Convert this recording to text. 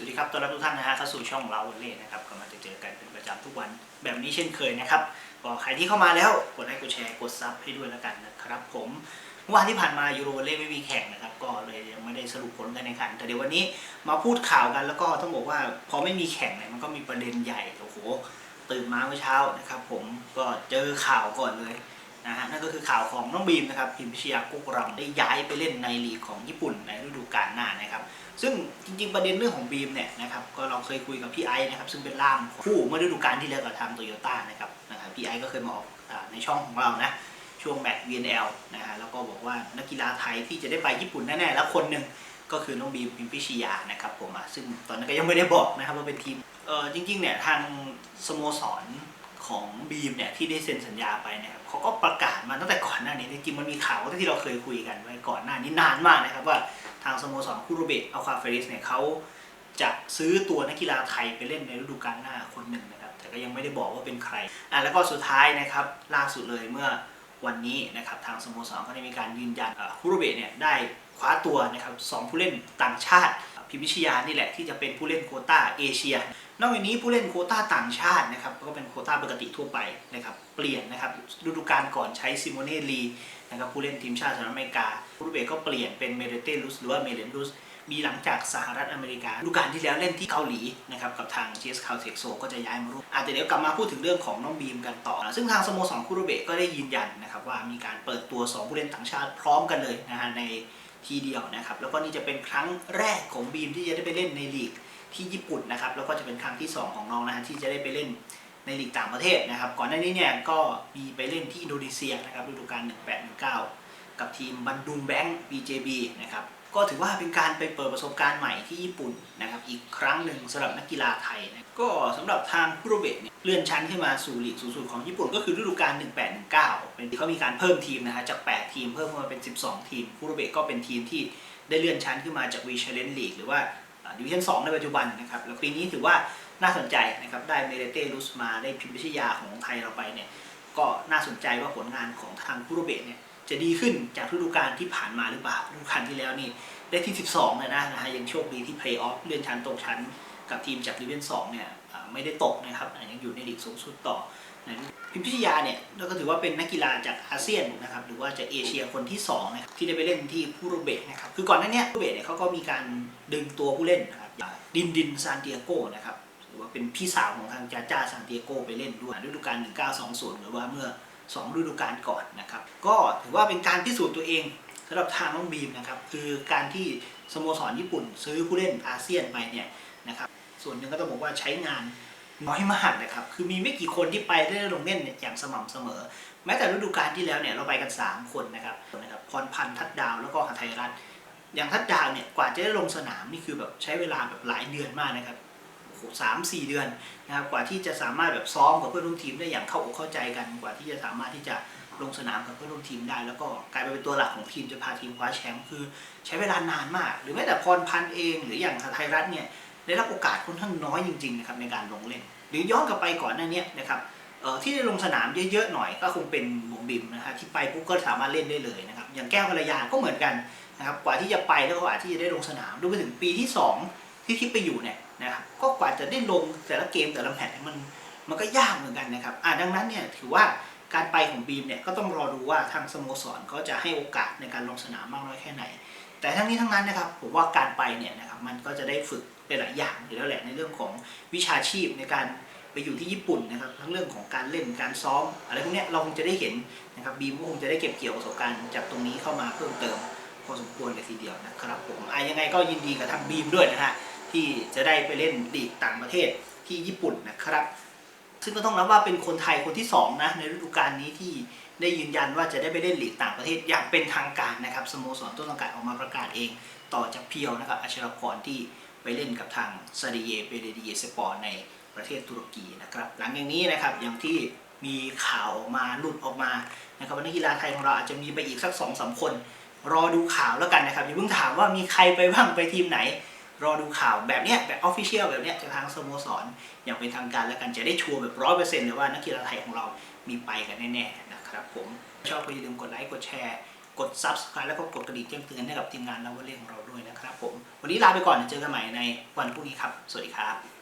วัสดีครับต้อนรับทุกท่านนะฮะเข้าสู่ช่องเราเล่นะครับก็มาจะเจอกันเป็นประจำทุกวันแบบนี้เช่นเคยนะครับก็ใครที่เข้ามาแล้วกดไลค์กดแชร์กดซับให้ด้วยแล้วกันนะครับผมเมื่อวานที่ผ่านมายูโรเล่ไม่มีแข่งนะครับก็เลยยังไม่ได้สรุปผลการแข่งขัน แต่เดี๋ยววันนี้มาพูดข่าวกันแล้วก็ต้องบอกว่าพอไม่มีแข่งเนี่ยมันก็มีประเด็นใหญ่โอ้โหตื่นมาเมื่อเช้านะครับผมก็เจอข่าวก่อนเลย นะฮะนั่นก็คือข่าวของน้องบีมนะครับพิมพิชยากุกรังได้ย้ายไปเล่นในลีกของญี่ปุ่นในฤดูกาลหน้านะครับ ซึ่งจริงๆประเด็นเรื่องของบีมเนี่ยนะครับก็เราเคยคุยกับพี่ไอซ์นะครับซึ่งเป็นล่ามคู่เมื่อฤดูกาลที่แล้วกับทางโตโยต้านะครับนะครับพี่ไอซ์ก็เคยมาออกในช่องของเรานะช่วงแมตช์ VNL นะฮะแล้วก็บอกว่านักกีฬาไทยที่จะได้ไปญี่ปุ่นแน่ๆแล้วคนหนึ่งก็คือน้องบีมพิมพิชยานะครับผมอะซึ่งตอนนั้นก็ยังไม่ได้บอกนะครับว่าเป็นทีมเออจริงๆเนี่ยทางสโมสร ของบีมเนี่ยที่ได้เซ็นสัญญาไปเนี่ยเขาก็ประกาศมาตั้งแต่ก่อนหน้านี้จริงมันมีข่าวที่เราเคยคุยกันไว้ก่อนหน้านี้นานมากนะครับว่าทางสโมสรคูโรเบะอัลคาเฟริสเนี่ยเขาจะซื้อตัวนักกีฬาไทยไปเล่นในฤดูกาลหน้าคนหนึ่งนะครับแต่ก็ยังไม่ได้บอกว่าเป็นใครอะแล้วก็สุดท้ายนะครับล่าสุดเลยเมื่อวันนี้นะครับทางสโมสรก็ได้มีการยืนยันคูโรเบะเนี่ยได้ คว้าตัวนะครับสองผู้เล่นต่างชาติพิมพิชยานี่แหละที่จะเป็นผู้เล่นโคต้าเอเชีย นอกจากนี้ผู้เล่นโคต้าต่างชาตินะครับก็เป็นโคต้าปกติทั่วไปนะครับเปลี่ยนนะครับฤดูกาลก่อนใช้ซิโมเน่ลีนะครับผู้เล่นทีมชาติสหรัฐอเมริกาคูโรเบะก็เปลี่ยนเป็นเมเรเตลุสหรือว่าเมเลนลุสมีหลังจากสหรัฐอเมริกาฤดูกาลที่แล้วเล่นที่เกาหลีนะครับกับทางเจสคาเทคโซก็จะย้ายมาร่วมอาจจะเดี๋ยวกลับมาพูดถึงเรื่องของน้องบีมกันต่อ ซึ่งทางสโมสรคูโรเบะก็ได้ยืนยันนะครับว่ามีการเปิดตัว 2 ผู้เล่นต่างชาติพร้อมกันเลยนะฮะใน ทีเดียวนะครับ แล้วก็นี่จะเป็นครั้งแรกของบีมที่จะได้ไปเล่นในลีกที่ญี่ปุ่นนะครับ แล้วก็จะเป็นครั้งที่ 2 ของน้องนะฮะที่จะได้ไปเล่นในลีกต่างประเทศนะครับ ก่อนหน้านี้เนี่ยก็มีไปเล่นที่อินโดนีเซียนะครับฤดูกาล 18-19 กับทีมบันดุงแบงค์ BJB นะครับ ก็ถือว่าเป็นการไปเปิดประสบการณ์ใหม่ที่ญี่ปุ่นนะครับอีกครั้งหนึ่งสำหรับนักกีฬาไทยนะก็สำหรับทางคุโรเบะเนี่ยเลื่อนชั้นขึ้นมาสู่ลีกสูงสุดของญี่ปุ่นก็คือฤดูกาล 18-19 เป็นที่เขามีการเพิ่มทีมนะฮะจาก 8 ทีมเพิ่มมาเป็น 12 ทีมคุโรเบะก็เป็นทีมที่ได้เลื่อนชั้นขึ้นมาจากวีชเลนลีกหรือว่าดิวิชั่น2ในปัจจุบันนะครับแล้วปีนี้ถือว่าน่าสนใจนะครับได้เมเรเต้ลุสมาได้พิมพิชยาของไทยเราไปเนี่ยก็น่าสนใจว่าผลงานของทางคุโรเบะเนี่ย จะดีขึ้นจากฤดูกาลที่ผ่านมาหรือเปล่าฤดูกาลที่แล้วนี่ได้ที่ 12เลยนะนะฮะยังโชคดีที่เพลย์ออฟเลื่อนชั้นตกชั้นกับทีมจากดิวิชั่น2เนี่ยไม่ได้ตกนะครับยังอยู่ในลีกสูงสุดต่อนะพิมพิชยาเนี่ยเราก็ถือว่าเป็นนักกีฬาจากอาเซียนนะครับหรือว่าจากเอเชียคนที่2นะที่ได้ไปเล่นที่คูโรเบะนะครับคือก่อนหน้าเนี้คูโรเบะเนี่ยเขาก็มีการดึงตัวผู้เล่นนะครับดินดินซานเตียโกนะครับหรือว่าเป็นพี่สาวของทางจาจ้าซานเตียโกไปเล่นด้วยฤดูกาล1920 หรือว่าเมื่อ 2ฤดูกาลก่อนนะครับก็ถือว่าเป็นการพิสูจน์ตัวเองสำหรับทางน้องบีมนะครับคือการที่สโมสรญี่ปุ่น ซื้อผู้เล่นอาเซียนไปเนี่ยนะครับส่วนหนึ่งก็ต้องบอกว่าใช้งานน้อยมากนะครับคือมีไม่กี่คนที่ไปได้ลงเล่นเนี่ยอย่างสม่ำเสมอ แม้แต่ฤดูกาลที่แล้วเนี่ยเราไปกัน 3 คนนะครับนะครับพรพันธ์ทัดดาวแล้วก็หทัยรัตน์อย่างทัดดาวเนี่ยกว่าจะได้ลงสนามนี่คือแบบใช้เวลาแบบหลายเดือนมากนะครับ สามสี่เดือนนะครับกว่าที่จะสามารถแบบซ้อมกับเพื่อนร่วมทีมได้อย่างเข้าอกเข้าใจกัน กว่าที่จะสามารถที่จะลงสนามกับเพื่อนร่วมทีมได้ แล้วก็กลายไปเป็นตัวหลักของทีมจะพาทีมคว้าแชมป์คือใช้เวลานานมาก หรือแม้แต่พรพันธ์เอง หรืออย่างไทยรัฐเนี่ยได้รับโอกาสค่อนข้างน้อยจริงๆนะครับในการลงเล่น หรือย้อนกลับไปก่อนหน้านี้นะครับที่ได้ลงสนามเยอะๆหน่อยก็คงเป็นบุ๋มบิมนะฮะที่ไปปุ๊บก็สามารถเล่นได้เลยนะครับอย่างแก้วกัลยาก็เหมือนกันนะครับกว่าที่จะไปแล้วก็กว่าที่จะได้ลงสนามดูไปถึงปีที่สอง ที่ทิปไปอยู่เนี่ยนะครับก็กว่าจะได้ลงแต่ละเกมแต่ละแมตช์เนี่ยมันมันก็ยากเหมือนกันนะครับอ่าดังนั้นเนี่ยถือว่าการไปของบีมเนี่ยก็ต้องรอดูว่าทางสโมสรเขาจะให้โอกาสในการลงสนามมากน้อยแค่ไหน แต่ทั้งนี้ทั้งนั้นนะครับผมว่าการไปเนี่ยนะครับมันก็จะได้ฝึกหลายอย่างอยู่แล้วแหละในเรื่องของวิชาชีพในการไปอยู่ที่ญี่ปุ่นนะครับทั้งเรื่องของการเล่นการซ้อมอะไรพวกนี้เราคงจะได้เห็นนะครับบีมก็คงจะได้เก็บเกี่ยวประสบการณ์จากตรงนี้เข้ามาเพิ่มเติมพอสมควรเลยทีเดียวนะครับผมอะยังไงก็ยินดีกับทางบีมด้วยนะฮะ ที่จะได้ไปเล่นลีกต่างประเทศที่ญี่ปุ่นนะครับ ซึ่งก็ต้องนับว่าเป็นคนไทยคนที่2นะในฤดูกาลนี้ที่ได้ยืนยันว่าจะได้ไปเล่นลีกต่างประเทศอย่างเป็นทางการนะครับสโมสรต้นสังกัดออกมาประกาศเอง ต่อจากเพียวนะครับอัชรพรที่ไปเล่นกับทางซาดิเยเปเรดีเยสปอร์ในประเทศตุรกีนะครับ หลังจากนี้นะครับอย่างที่มีข่าวออกมาหลุดออกมานะครับว่านักกีฬาไทยของเราอาจจะมีไปอีกสัก2อสคน รอดูข่าวแล้วกันนะครับอย่าเพิ่งถามว่ามีใครไปบ้างไปทีมไหน รอดูข่าวแบบเนี้ยแบบออฟฟิเชียลแบบเนี้ยจากทางสโมสรอย่างเป็นทางการแล้วกันจะได้ชัวร์แบบร้อยเปอร์เซ็นต์เลยว่านักกีฬาไทยของเรามีไปกันแน่ๆนะครับผมชอบก็อย่าลืมกดไลค์กดแชร์ กด subscribe แล้วก็กดกระดิ่งแจ้งเตือนให้กับทีมงานลาวเล่ของเราด้วยนะครับผมวันนี้ลาไปก่อนเจอกันใหม่ในวันพรุ่งนี้ครับ สวัสดีครับ